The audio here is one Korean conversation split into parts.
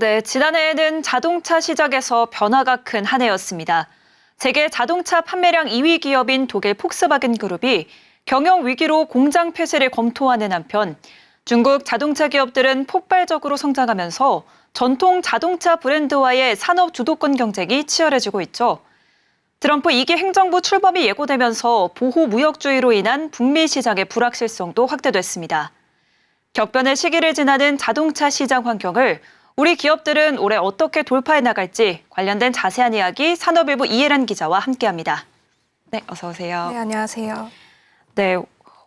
네, 지난해에는 자동차 시장에서 변화가 큰 한 해였습니다. 세계 자동차 판매량 2위 기업인 독일 폭스바겐 그룹이 경영 위기로 공장 폐쇄를 검토하는 한편 중국 자동차 기업들은 폭발적으로 성장하면서 전통 자동차 브랜드와의 산업 주도권 경쟁이 치열해지고 있죠. 트럼프 2기 행정부 출범이 예고되면서 보호 무역주의로 인한 북미 시장의 불확실성도 확대됐습니다. 격변의 시기를 지나는 자동차 시장 환경을 우리 기업들은 올해 어떻게 돌파해 나갈지 관련된 자세한 이야기 산업일부 이혜란 기자와 함께합니다. 네, 어서 오세요. 네, 안녕하세요. 네,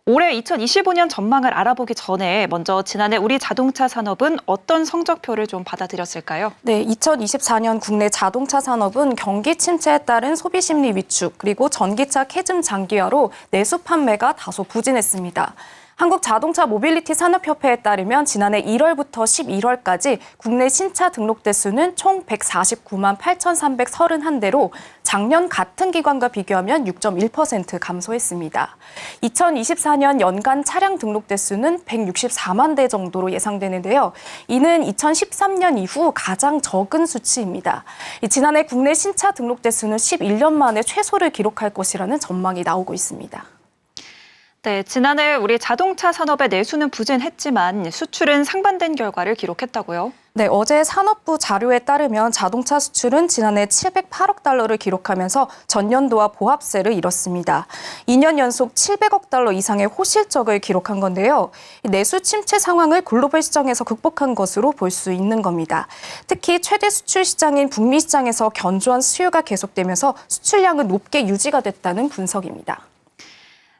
올해 2025년 전망을 알아보기 전에 먼저 지난해 우리 자동차 산업은 어떤 성적표를 좀 받아들였을까요? 네, 2024년 국내 자동차 산업은 경기 침체에 따른 소비 심리 위축 그리고 전기차 캐즘 장기화로 내수 판매가 다소 부진했습니다. 한국 자동차 모빌리티 산업협회에 따르면 지난해 1월부터 11월까지 국내 신차 등록 대수는 총 149만 8,331대로 작년 같은 기간과 비교하면 6.1% 감소했습니다. 2024년 연간 차량 등록 대수는 164만 대 정도로 예상되는데요. 이는 2013년 이후 가장 적은 수치입니다. 지난해 국내 신차 등록 대수는 11년 만에 최소를 기록할 것이라는 전망이 나오고 있습니다. 네, 지난해 우리 자동차 산업의 내수는 부진했지만 수출은 상반된 결과를 기록했다고요. 네, 어제 산업부 자료에 따르면 자동차 수출은 지난해 708억 달러를 기록하면서 전년도와 보합세를 이뤘습니다. 2년 연속 700억 달러 이상의 호실적을 기록한 건데요. 내수 침체 상황을 글로벌 시장에서 극복한 것으로 볼 수 있는 겁니다. 특히 최대 수출 시장인 북미 시장에서 견조한 수요가 계속되면서 수출량은 높게 유지가 됐다는 분석입니다.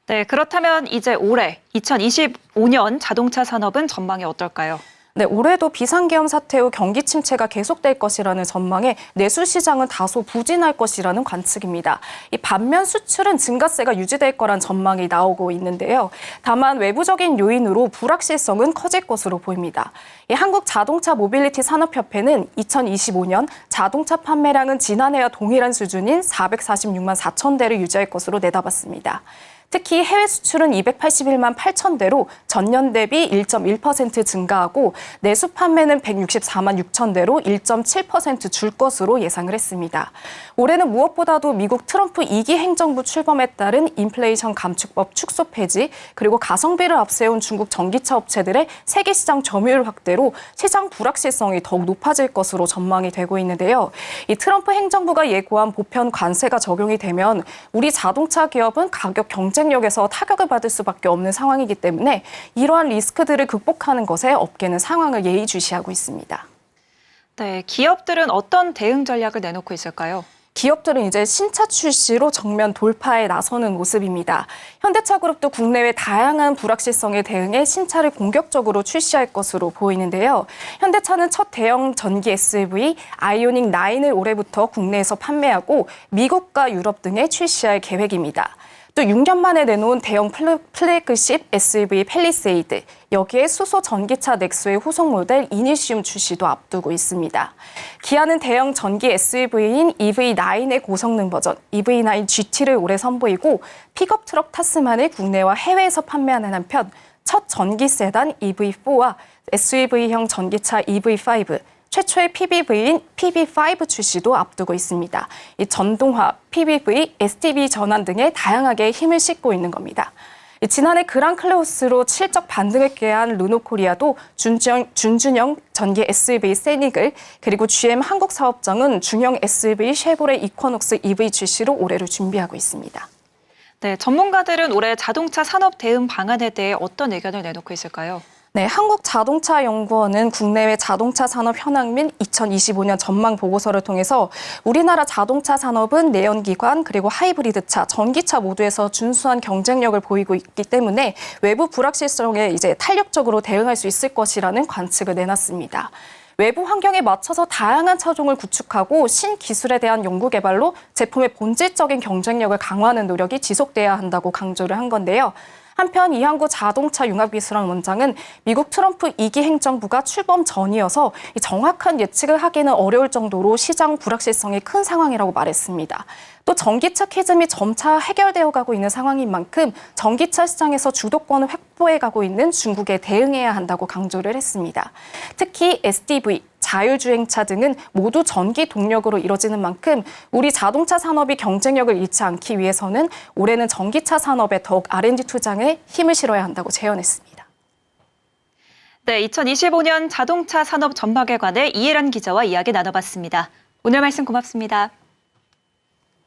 네, 그렇다면 이제 올해 2025년 자동차 산업은 전망이 어떨까요? 네, 올해도 비상계엄 사태 후 경기 침체가 계속될 것이라는 전망에 내수 시장은 다소 부진할 것이라는 관측입니다. 이 반면 수출은 증가세가 유지될 거란 전망이 나오고 있는데요. 다만 외부적인 요인으로 불확실성은 커질 것으로 보입니다. 이 한국 자동차 모빌리티 산업협회는 2025년 자동차 판매량은 지난해와 동일한 수준인 446만 4천 대를 유지할 것으로 내다봤습니다. 특히 해외 수출은 281만 8천 대로 전년 대비 1.1% 증가하고 내수 판매는 164만 6천 대로 1.7%줄 것으로 예상을 했습니다. 올해는 무엇보다도 미국 트럼프 2기 행정부 출범에 따른 인플레이션 감축법 축소 폐지 그리고 가성비를 앞세운 중국 전기차 업체들의 세계 시장 점유율 확대로 시장 불확실성이 더욱 높아질 것으로 전망이 되고 있는데요. 이 트럼프 행정부가 예고한 보편 관세가 적용이 되면 우리 자동차 기업은 가격 경쟁 경쟁력에서 타격을 받을 수밖에 없는 상황이기 때문에 이러한 리스크들을 극복하는 것에 업계는 상황을 예의주시하고 있습니다. 네, 기업들은 어떤 대응 전략을 내놓고 있을까요? 기업들은 이제 신차 출시로 정면 돌파에 나서는 모습입니다. 현대차 그룹도 국내외 다양한 불확실성에 대응해 신차를 공격적으로 출시할 것으로 보이는데요. 현대차는 첫 대형 전기 SUV 아이오닉 9을 올해부터 국내에서 판매하고 미국과 유럽 등에 출시할 계획입니다. 또 6년 만에 내놓은 대형 플래그십 SUV 펠리세이드, 여기에 수소 전기차 넥소의 후속 모델 이니시움 출시도 앞두고 있습니다. 기아는 대형 전기 SUV인 EV9의 고성능 버전 EV9 GT를 올해 선보이고 픽업 트럭 타스만을 국내와 해외에서 판매하는 한편 첫 전기 세단 EV4와 SUV형 전기차 EV5, 최초의 PBV인 PB5 출시도 앞두고 있습니다. 이 전동화, PBV, STB 전환 등에 다양하게 힘을 싣고 있는 겁니다. 지난해 그랑 클레오스로 실적 반등을 꾀한 르노코리아도 준준형, 준준형 전기 SUV 세닉을 그리고 GM 한국 사업장은 중형 SUV 쉐보레 이쿼녹스 EV 출시로 올해를 준비하고 있습니다. 네, 전문가들은 올해 자동차 산업 대응 방안에 대해 어떤 의견을 내놓고 있을까요? 네, 한국자동차연구원은 국내외 자동차 산업 현황 및 2025년 전망 보고서를 통해서 우리나라 자동차 산업은 내연기관 그리고 하이브리드차, 전기차 모두에서 준수한 경쟁력을 보이고 있기 때문에 외부 불확실성에 이제 탄력적으로 대응할 수 있을 것이라는 관측을 내놨습니다. 외부 환경에 맞춰서 다양한 차종을 구축하고 신기술에 대한 연구 개발로 제품의 본질적인 경쟁력을 강화하는 노력이 지속돼야 한다고 강조를 한 건데요. 한편 이항구 자동차 융합기술원 원장은 미국 트럼프 2기 행정부가 출범 전이어서 정확한 예측을 하기는 어려울 정도로 시장 불확실성이 큰 상황이라고 말했습니다. 또 전기차 캐즘이 점차 해결되어 가고 있는 상황인 만큼 전기차 시장에서 주도권을 확보해 가고 있는 중국에 대응해야 한다고 강조를 했습니다. 특히 SDV, 자율주행차 등은 모두 전기 동력으로 이뤄지는 만큼 우리 자동차 산업이 경쟁력을 잃지 않기 위해서는 올해는 전기차 산업에 더욱 R&D 투자에 힘을 실어야 한다고 제언했습니다. 네, 2025년 자동차 산업 전망에 관해 이해란 기자와 이야기 나눠봤습니다. 오늘 말씀 고맙습니다.